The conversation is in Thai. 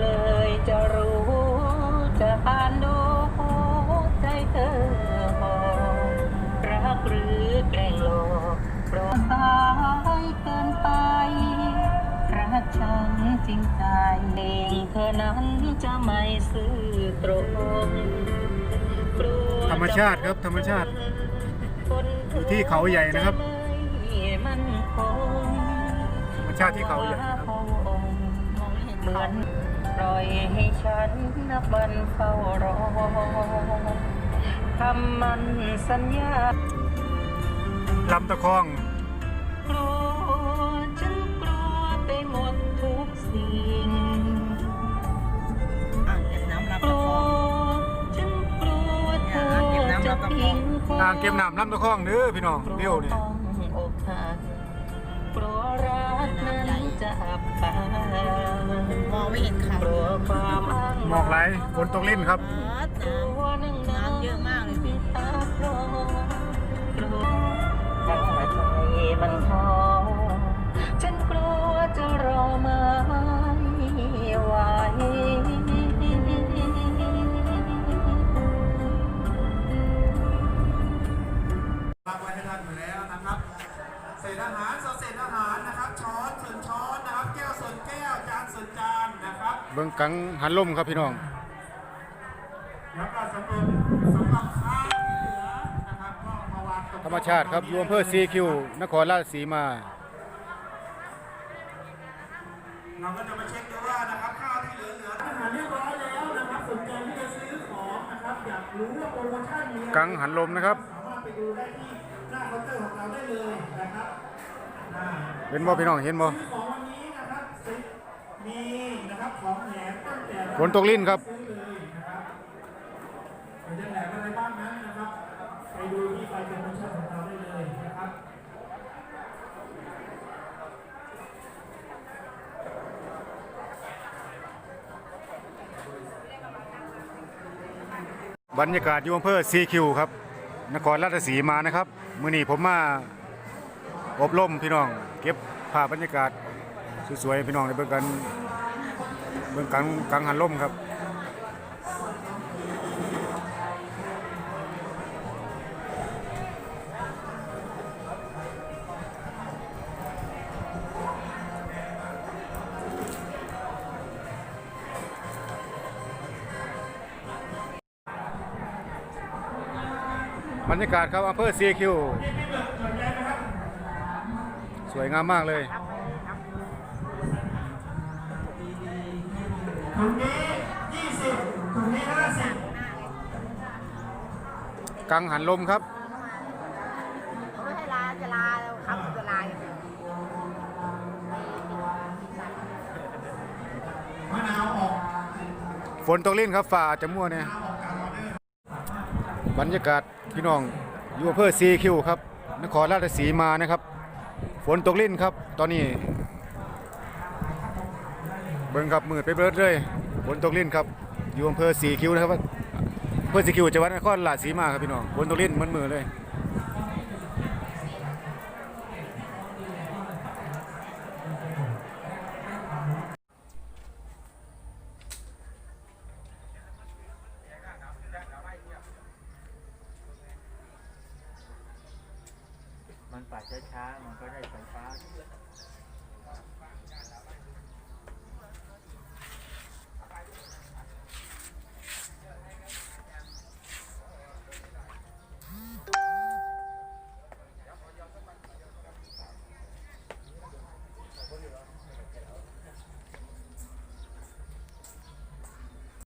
เลยจะรู้จะอ่านดูใจเธอหอรักหรือแกล้งหลอกโปรดสายเกินไป รักฉันจริงใจเองเธอนั้นจะไม่ซื่อตรงธรรมชาติครับธรรมชาติ อยู่ที่เขาใหญ่นะครับ ธรรมชาติที่เขาใหญ่ครับ เหมือนปล่อยให้ฉันนับวันเฝ้ารอคำมันสัญญาลำตะคองกลัวฉันกลัวไปหมดทุกสิ่งอ่างเก็บน้ำรับกตะลัควองฉันกลัวเธอจะทิ้งอ่างเก็บน้ำลำตะคองเด้อพี่น้องเดียวนี่ต้องอกหักกลัวรักนั้นจะอับปางมอง ไม่เห็นเขากลัวความอ้างหมอกไหลฝนตกลิ้นครับอ๋อกลัวนั่งน้ำเยอะมากเลยพี่ตาโปรกลัวถ้าใจมันท้อฉันกลัวจะรอไม่ไหววางไว้ให้ท่านอยู่แล้วนะครับ เศษอาหารส่วนเศษอาหารนะครับ ช้อนส่วนช้อนนะครับ แก้วส่วน เบิ่งกังหันลมครับพี่น้องแล้วก็สำหรับสำหรับข้าวที่เหลือนะครับก็มาวางตรงธรรมชาติครับอยู่อำเภอซีคิวนครราชสีมาเราก็จะมาเช็คดูว่านะครับข้าวที่เหลือเหลืออาหารเรียบร้อยแล้วนะครับสนใจที่จะซื้อของนะครับอยากรู้ว่าโปรโมชั่นมีอะไรกังหันลมนะครับสามารถไปดูได้ที่หน้าเคาน์เตอร์ของเราได้เลยนะครับอ่าเห็นบ่พี่น้องเห็นบ่ซื้อของวันนี้นะครับสิมี ฝนตกลิ้นครับซื้อเลยนะครับเป็นจะแหนมอะไรบ้างนั้นนะครับ ไปดูที่ไฟเป็นโปรโมชั่นของเราได้เลยนะครับบรรยากาศอยู่อำเภอซีคิวครับ นครราชสีมานะครับ มื้อนี้ผมมาอบรมพี่น้อง เก็บภาพบรรยากาศสวยๆให้พี่น้องได้เบิ่งกัน เบิ่งกังกังหันลมครับบรรยากาศครับอำเภอซีคิวสวยงามมากเลย ถุงนี้20ถุงนี้50กังหันลมครับ เขาไม่ให้ลาจะลาแล้วครับจะลาอย่างเดียวมะนาวออกฝนตกลิ้นครับฝ่าอาจจะมั่วเนี่ยบรรยากาศพี่น้องอยู่อำเภอซีคิวครับนครราชสีมานะครับ ฝนตกลิ้นครับ ตอนนี้ เบิ่งครับมืดไปเบิดเลยฝนตกลิ้นครับ อยู่อำเภอสีคิวนะครับอำเภอสีคิวจังหวัดนครราชสีมาครับพี่น้องฝนตกลิ้นมันมือเลยมันปัดช้าๆมันก็ได้ไฟฟ้า